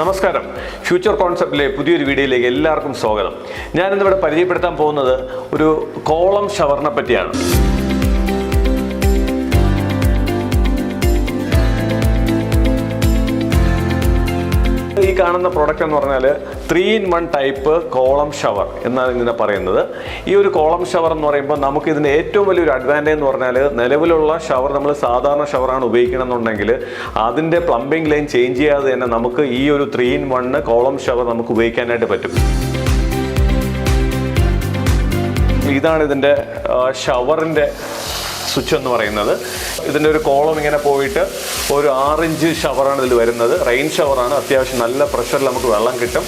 നമസ്കാരം. ഫ്യൂച്ചർ കോൺസെപ്റ്റിലെ പുതിയൊരു വീഡിയോയിലേക്ക് എല്ലാവർക്കും സ്വാഗതം. ഞാനിന്നിവിടെ പരിചയപ്പെടുത്താൻ പോകുന്നത് ഒരു കോളം ഷവറിനെ പറ്റിയാണ്. ഈ കാണുന്ന പ്രോഡക്റ്റ് എന്ന് പറഞ്ഞാൽ three in one type column shower എന്നാണ് ഇതിനെ പറയുന്നത്. ഈ ഒരു കോളം ഷവർ എന്ന് പറയുമ്പോൾ നമുക്ക് ഇതിന്റെ ഏറ്റവും വലിയൊരു അഡ്വാന്റേജ് എന്ന് പറഞ്ഞാൽ നിലവിലുള്ള ഷവർ നമ്മൾ സാധാരണ ഷവറാണ് ഉപയോഗിക്കണമെന്നുണ്ടെങ്കിൽ അതിന്റെ പ്ലംബിംഗ് ലൈൻ ചേഞ്ച് ചെയ്യാതെ തന്നെ നമുക്ക് ഈ ഒരു three in one column shower നമുക്ക് ഉപയോഗിക്കാനായിട്ട് പറ്റും. ഇതാണ് ഇതിന്റെ ഷവറിന്റെ സ്വിച്ച് എന്ന് പറയുന്നത്. ഇതിന്റെ ഒരു കോളം ഇങ്ങനെ പോയിട്ട് ഒരു ആറിഞ്ച് ഷവറാണ് ഇതിൽ വരുന്നത്. റെയിൻ ഷവറാണ് അത്യാവശ്യം നല്ല പ്രഷറിൽ നമുക്ക് വെള്ളം കിട്ടും.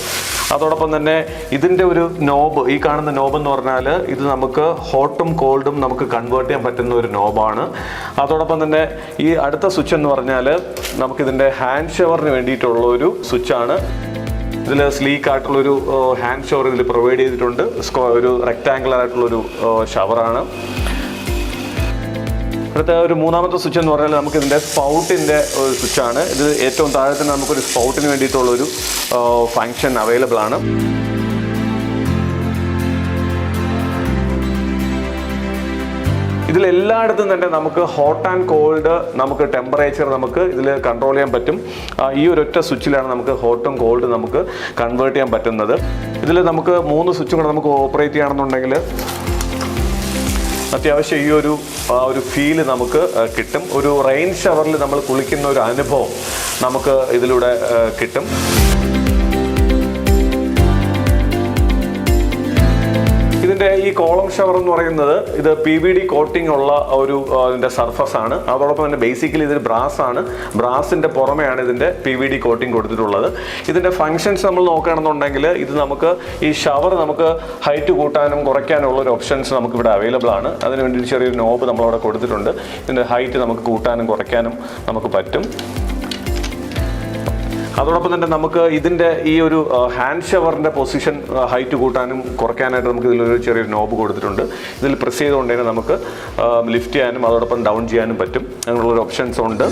അതോടൊപ്പം തന്നെ ഇതിന്റെ ഒരു നോബ് ഈ കാണുന്ന നോബ് എന്ന് പറഞ്ഞാൽ ഇത് നമുക്ക് ഹോട്ടും കോൾഡും നമുക്ക് കൺവേർട്ട് ചെയ്യാൻ പറ്റുന്ന ഒരു നോബാണ് അതോടൊപ്പം തന്നെ ഈ അടുത്ത സ്വിച്ച് എന്ന് പറഞ്ഞാൽ നമുക്കിതിന്റെ ഹാൻഡ് ഷവറിന് വേണ്ടിയിട്ടുള്ള ഒരു സ്വിച്ചാണ് ഇതിൽ സ്ലീക്ക് ആയിട്ടുള്ളൊരു ഹാൻഡ് ഷവർ ഇതിൽ പ്രൊവൈഡ് ചെയ്തിട്ടുണ്ട്. ഒരു റെക്റ്റാങ്കുലർ ആയിട്ടുള്ളൊരു ഷവറാണ് അടുത്ത ഒരു മൂന്നാമത്തെ സ്വിച്ച് എന്ന് പറഞ്ഞാൽ നമുക്ക് ഇതിന്റെ സ്പൗട്ടിന്റെ ഒരു സ്വിച്ചാണ്. ഇത് ഏറ്റവും താഴെ തന്നെ നമുക്കൊരു സ്പൗട്ടിന് വേണ്ടിയിട്ടുള്ളൊരു ഫങ്ഷൻ അവൈലബിൾ ആണ്. ഇതിലെല്ലായിടത്തും തന്നെ നമുക്ക് ഹോട്ട് ആൻഡ് കോൾഡ് നമുക്ക് ടെമ്പറേച്ചർ നമുക്ക് ഇതിൽ കൺട്രോൾ ചെയ്യാൻ പറ്റും. ഈ ഒരൊറ്റ സ്വിച്ചിലാണ് നമുക്ക് ഹോട്ടും കോൾഡ് നമുക്ക് കൺവേർട്ട് ചെയ്യാൻ പറ്റുന്നത്. ഇതിൽ നമുക്ക് മൂന്ന് സ്വിച്ചും കൂടെ നമുക്ക് ഓപ്പറേറ്റ് ചെയ്യണമെന്നുണ്ടെങ്കിൽ അത്യാവശ്യം ഈ ഒരു ആ ഒരു ഫീൽ നമുക്ക് കിട്ടും. ഒരു റെയിൻ ഷവറിൽ നമ്മൾ കുളിക്കുന്ന ഒരു അനുഭവം നമുക്ക് ഇതിലൂടെ കിട്ടും. ഇതിന്റെ ഈ കോളം ഷവർ എന്ന് പറയുന്നത് ഇത് പി വി ഡി കോട്ടിംഗ് ഉള്ള ഒരു ഇതിന്റെ സർഫസ് ആണ്. അതോടൊപ്പം തന്നെ ബേസിക്കലി ഇതിന് ബ്രാസ് ആണ്. ബ്രാസിന്റെ പുറമെയാണ് ഇതിന്റെ പി വി ഡി കോട്ടിംഗ് കൊടുത്തിട്ടുള്ളത്. ഇതിന്റെ ഫങ്ഷൻസ് നമ്മൾ നോക്കുകയാണെന്നുണ്ടെങ്കിൽ ഇത് നമുക്ക് ഈ ഷവർ നമുക്ക് ഹൈറ്റ് കൂട്ടാനും കുറയ്ക്കാനും ഉള്ള ഒരു ഓപ്ഷൻസ് നമുക്ക് ഇവിടെ അവൈലബിൾ ആണ്. അതിന് വേണ്ടി ചെറിയൊരു നോബ് നമ്മളവിടെ കൊടുത്തിട്ടുണ്ട്. ഇതിന്റെ ഹൈറ്റ് നമുക്ക് കൂട്ടാനും കുറയ്ക്കാനും നമുക്ക് പറ്റും. അതോടൊപ്പം തന്നെ നമുക്ക് ഇതിന്റെ ഈ ഒരു ഹാൻഡ് ഷവറിന്റെ പൊസിഷൻ ഹൈറ്റ് കൂട്ടാനും കുറയ്ക്കാനായിട്ട് നമുക്ക് ഇതിലൊരു ചെറിയൊരു നോബ് കൊടുത്തിട്ടുണ്ട്. ഇതിൽ പ്രസ് ചെയ്തുകൊണ്ട് തന്നെ നമുക്ക് ലിഫ്റ്റ് ചെയ്യാനും അതോടൊപ്പം ഡൗൺ ചെയ്യാനും പറ്റും. അങ്ങനെയുള്ളൊരു ഓപ്ഷൻസ് ഉണ്ട്.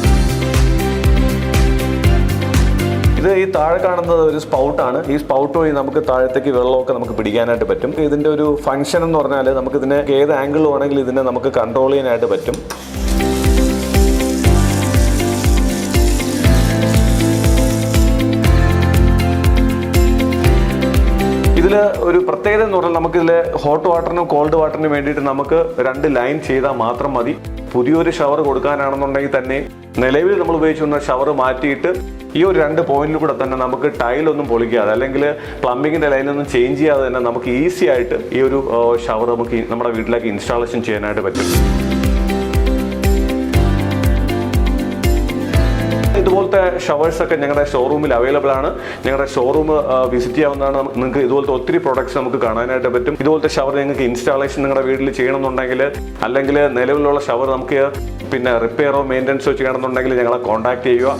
ഇത് ഈ താഴെ കാണുന്നത് ഒരു സ്പൗട്ടാണ് ഈ സ്പൗട്ട് വഴി നമുക്ക് താഴത്തേക്ക് വെള്ളമൊക്കെ നമുക്ക് പിടിക്കാനായിട്ട് പറ്റും. ഇതിന്റെ ഒരു ഫങ്ഷൻ എന്ന് പറഞ്ഞാൽ നമുക്ക് ഇതിനെ ഏത് ആംഗിൾ വേണമെങ്കിൽ ഇതിനെ നമുക്ക് കൺട്രോൾ ചെയ്യാനായിട്ട് പറ്റും. ഒരു പ്രത്യേകത എന്ന് പറഞ്ഞാൽ നമുക്ക് ഇതിൽ ഹോട്ട് വാട്ടറിനും കോൾഡ് വാട്ടറിനും വേണ്ടിയിട്ട് നമുക്ക് രണ്ട് ലൈൻ ചെയ്താൽ മാത്രം മതി. പുതിയൊരു ഷവർ കൊടുക്കാനാണെന്നുണ്ടെങ്കിൽ തന്നെ നിലവിൽ നമ്മൾ ഉപയോഗിച്ചുകൊണ്ട ഷവർ മാറ്റിയിട്ട് ഈ ഒരു രണ്ട് പോയിന്റിൽ കൂടെ തന്നെ നമുക്ക് ടൈലൊന്നും പൊളിക്കാതെ അല്ലെങ്കിൽ പ്ലംബിങ്ങിന്റെ ലൈനൊന്നും ചേഞ്ച് ചെയ്യാതെ തന്നെ നമുക്ക് ഈസി ആയിട്ട് ഈ ഒരു ഷവർ നമുക്ക് നമ്മുടെ വീട്ടിലേക്ക് ഇൻസ്റ്റാളേഷൻ ചെയ്യാനായിട്ട് പറ്റും. ഇതുപോലത്തെ ഷവേഴ്സ് ഒക്കെ ഞങ്ങളുടെ ഷോറൂമിൽ അവൈലബിൾ ആണ്. ഞങ്ങളുടെ ഷോറൂം വിസിറ്റ് ചെയ്യാവുന്നതാണ്. നിങ്ങൾക്ക് ഇതുപോലത്തെ ഒത്തിരി പ്രോഡക്ട്സ് നമുക്ക് കാണാനായിട്ട് പറ്റും. ഇതുപോലത്തെ ഷവർ നിങ്ങൾക്ക് ഇൻസ്റ്റാളേഷൻ നിങ്ങളുടെ വീട്ടിൽ ചെയ്യണമെന്നുണ്ടെങ്കിൽ അല്ലെങ്കിൽ നിലവിലുള്ള ഷവർ നമുക്ക് പിന്നെ റിപ്പയറോ മെയിന്റനൻസോ ചെയ്യണമെന്നുണ്ടെങ്കിൽ ഞങ്ങളെ കോൺടാക്ട് ചെയ്യുക.